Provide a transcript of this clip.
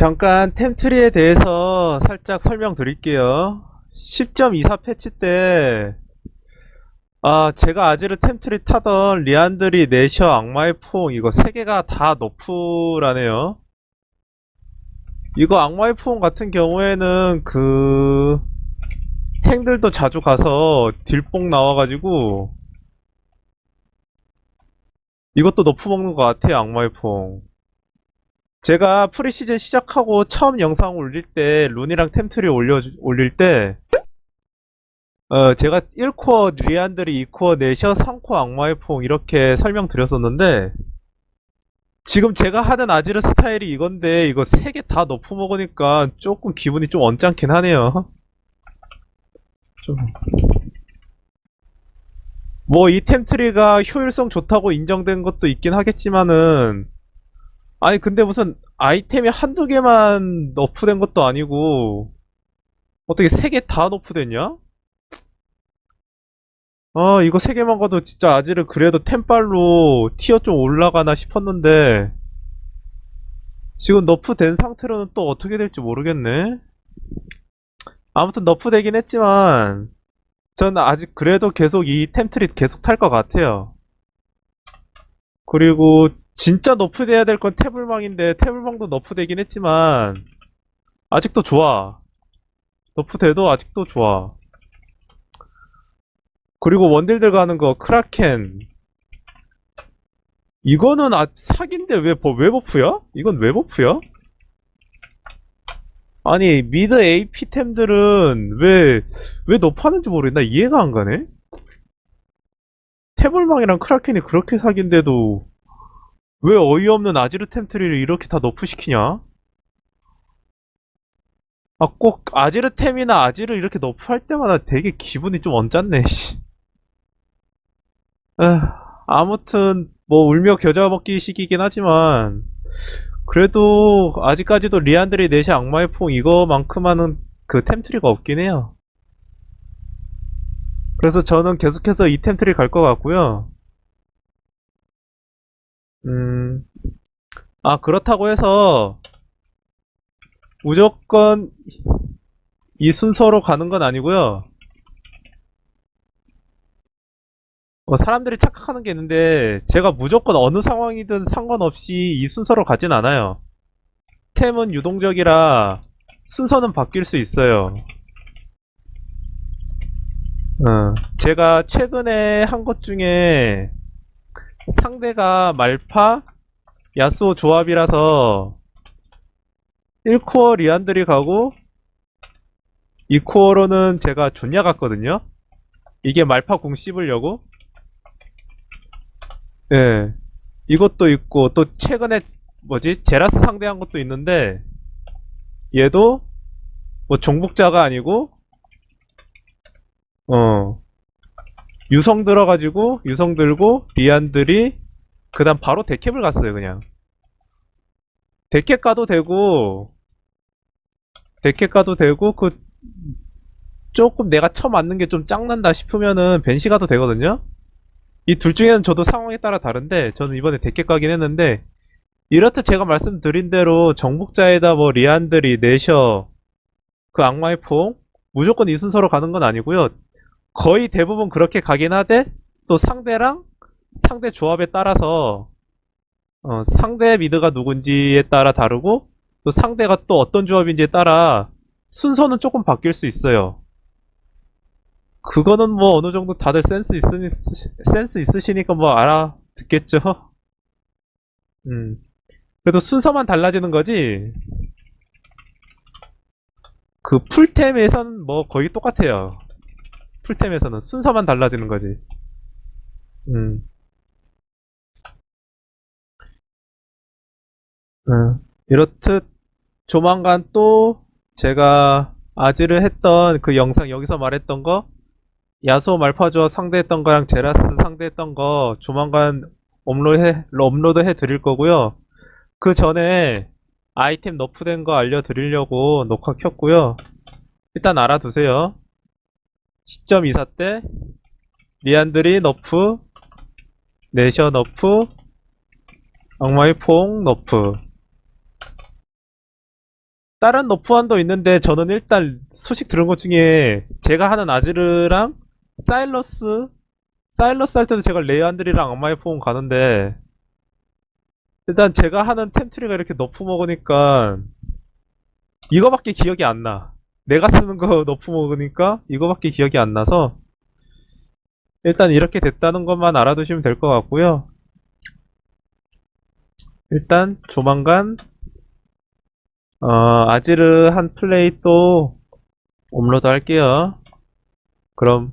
잠깐 템트리에 대해서 살짝 설명드릴게요. 10.24 패치 때, 아, 제가 아지르 템트리 타던 리안드리, 내셔, 악마의 포옹, 이거 세 개가 다 너프라네요. 이거 악마의 포옹 같은 경우에는 그, 탱들도 자주 가서 딜뽕 나와가지고, 이것도 너프 먹는 것 같아요, 악마의 포옹. 제가 프리시즌 시작하고 처음 영상 올릴 때 룬이랑 템트리 올려 올릴 때 어, 제가 1코어 리안드리, 2코어 내셔, 3코어 악마의 포옹 이렇게 설명드렸었는데 지금 제가 하는 아지르 스타일이 이건데 이거 3개 다 너프 먹으니까 조금 기분이 좀 언짢긴 하네요. 좀. 뭐 이 템트리가 효율성 좋다고 인정된 것도 있긴 하겠지만은 아니 근데 무슨 아이템이 한두 개만 너프된 것도 아니고 어떻게 세 개 다 너프됐냐? 아 이거 세 개만 가도 진짜 아지를 그래도 템빨로 티어 좀 올라가나 싶었는데 지금 너프된 상태로는 또 어떻게 될지 모르겠네 아무튼 너프되긴 했지만 저는 아직 그래도 계속 이 템트리 계속 탈 것 같아요 그리고 진짜 너프돼야 될 건 태블망인데 태블망도 너프되긴 했지만 아직도 좋아. 너프돼도 아직도 좋아. 그리고 원딜들 가는 거 크라켄 이거는 아 사기인데 왜, 버- 왜 버프야? 이건 왜 버프야? 아니 미드 AP템들은 왜 왜 너프하는지 모르겠나 이해가 안 가네. 태블망이랑 크라켄이 그렇게 사기인데도 왜 어이없는 아지르 템 트리를 이렇게 다 너프시키냐? 아, 꼭 아지르 템이나 아지르 이렇게 너프할 때마다 되게 기분이 좀 언짢네, 씨. 아무튼, 뭐, 울며 겨자 먹기 시기긴 하지만, 그래도, 아직까지도 리안드리 넷이 악마의 퐁 이거만큼만은 그 템트리가 없긴 해요. 그래서 저는 계속해서 이 템트리 갈 것 같고요. 음, 아, 그렇다고 해서, 무조건 이 순서로 가는 건 아니고요. 어, 사람들이 착각하는 게 있는데, 제가 무조건 어느 상황이든 상관없이 이 순서로 가진 않아요. 템은 유동적이라 순서는 바뀔 수 있어요. 어, 제가 최근에 한 것 중에 상대가 말파, 야스오 조합이라서 1코어 리안들이 가고 2코어로는 제가 존야 갔거든요. 이게 말파 궁 씹으려고. 예. 이것도 있고 또 최근에 뭐지? 제라스 상대한 것도 있는데 얘도 뭐 종북자가 아니고 어 유성 들어가지고 유성 들고 리안들이 그 다음 바로 데캡을 갔어요 그냥. 데캡 가도 되고 데캡 가도 되고 그 조금 내가 쳐맞는 게 좀 짱난다 싶으면은 벤시 가도 되거든요? 이 둘 중에는 저도 상황에 따라 다른데 저는 이번에 데캡 가긴 했는데 이렇듯 제가 말씀드린 대로 정복자에다 뭐 리안들이 내셔 그 악마의 퐁 무조건 이 순서로 가는 건 아니고요 거의 대부분 그렇게 가긴 하되 또 상대랑 상대 조합에 따라서 어, 상대 미드가 누군지에 따라 다르고 또 상대가 또 어떤 조합인지에 따라 순서는 조금 바뀔 수 있어요. 그거는 뭐 어느 정도 다들 센스 있으니 센스 있으시니까 뭐 알아 듣겠죠. 음. 그래도 순서만 달라지는 거지. 그 풀템에선 뭐 거의 똑같아요. 풀템에서는 순서만 달라지는 거지. 음. 음. 이렇듯 조만간 또 제가 아지를 했던 그 영상 여기서 말했던 거 야소 말파조 상대했던 거랑 제라스 상대했던 거 조만간 업로드해, 업로드 해 드릴 거고요. 그 전에 아이템 너프된 거 알려드리려고 녹화 켰고요. 일단 알아두세요. 시점 2사 때 리안드리 너프 내셔 너프 악마의 퐁 너프 다른 너프안도 있는데 저는 일단 소식 들은 것 중에 제가 하는 아지르랑 사일러스 사일러스 할 때도 제가 레이안드리랑 악마의 포옹 가는데 일단 제가 하는 템트리가 이렇게 너프 먹으니까 이거밖에 기억이 안 나. 내가 쓰는 거 너프 먹으니까 이거밖에 기억이 안 나서 일단 이렇게 됐다는 것만 알아두시면 될 것 같고요. 일단 조만간 어, 아지르 한 플레이 또 업로드 할게요. 그럼